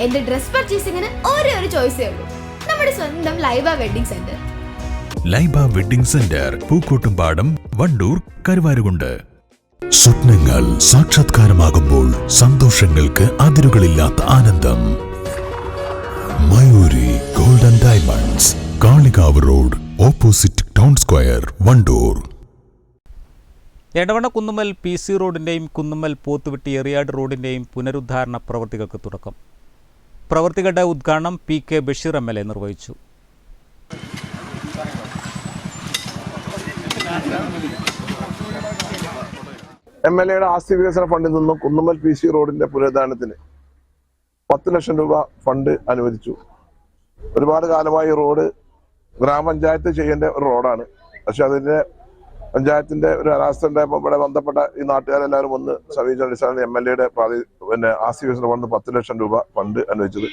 എന്റെ ഡ്രസ് പർച്ചേസിംഗിന് ഒരേ ഒരു ചോയ്സേ ഉള്ളൂ. നമ്മുടെ സ്വന്തം Laiba wedding centre. Laiba wedding centre Pookkottumpadam Wandoor Karuvarakundu. സ്വപ്നങ്ങൾ സാക്ഷാത്കാരമാകുമ്പോൾ സന്തോഷങ്ങൾക്ക് അതിരുകളില്ലാത്ത ആനന്ദം. Mayuri golden diamonds Kalikavu road opposite town square Wandoor. Edavanna Kunnummal P C റോഡിന്റെയും Kunnummal പോത്തുവിട്ടി Eriyad റോഡിന്റെയും പുനരുദ്ധാരണ പ്രവൃത്തികൾക്ക് തുടക്കം. പ്രവൃത്തികളുടെ ഉദ്ഘാടനം P K Basheer M L A നിർവഹിച്ചു. എം എൽ എയുടെ ആസ്തി വികസന ഫണ്ടിൽ നിന്നും കുന്നുമ്മൽ പി സി റോഡിന്റെ പുനരുദ്ധാരണത്തിന് പത്ത് ലക്ഷം രൂപ ഫണ്ട് അനുവദിച്ചു. ഒരുപാട് കാലമായി റോഡ് ഗ്രാമപഞ്ചായത്ത് ചെയ്യേണ്ട ഒരു റോഡാണ്. പക്ഷെ അതിന്റെ പഞ്ചായത്തിന്റെ ഒരു അനാസ്ഥ ഉണ്ടായപ്പോൾ ഇവിടെ ബന്ധപ്പെട്ട ഈ നാട്ടുകാരെല്ലാവരും ഒന്ന് സമീപിച്ച അടിസ്ഥാനത്തിൽ എം എൽ എയുടെ പ്രാതി ആർ സി വികസന ഫണ്ട് പത്ത് ലക്ഷം രൂപ ഫണ്ട് അനുവദിച്ചത്.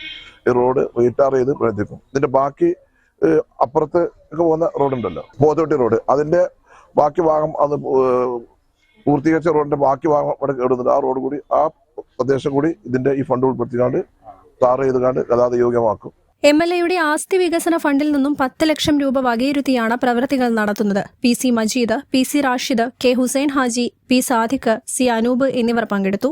ഈ റോഡ് റീടാർ ചെയ്ത് പ്രവർത്തിക്കും. ഇതിന്റെ ബാക്കി അപ്പുറത്ത് പോകുന്ന റോഡുണ്ടല്ലോ പോത്തോട്ടി റോഡ് അതിന്റെ ബാക്കി ഭാഗം അത് പൂർത്തീകരിച്ച റോഡിന്റെ ബാക്കി ഭാഗം ഇവിടെ കേടുന്നുണ്ട് ആ റോഡ് കൂടി ആ പ്രദേശം കൂടി ഇതിന്റെ ഈ ഫണ്ട് ഉൾപ്പെടുത്തിക്കാണ്ട് ടാർ ചെയ്തുകാണ്ട് ഗതാഗത യോഗ്യമാക്കും. എം എൽ എയുടെ ആസ്തി വികസന ഫണ്ടിൽ നിന്നും പത്ത് ലക്ഷം രൂപ വകയിരുത്തിയാണ് പ്രവൃത്തികൾ നടത്തുന്നത്. P C Majeed P C Rashid K Hussain Haji P Sadiq C Anoop എന്നിവർ പങ്കെടുത്തു.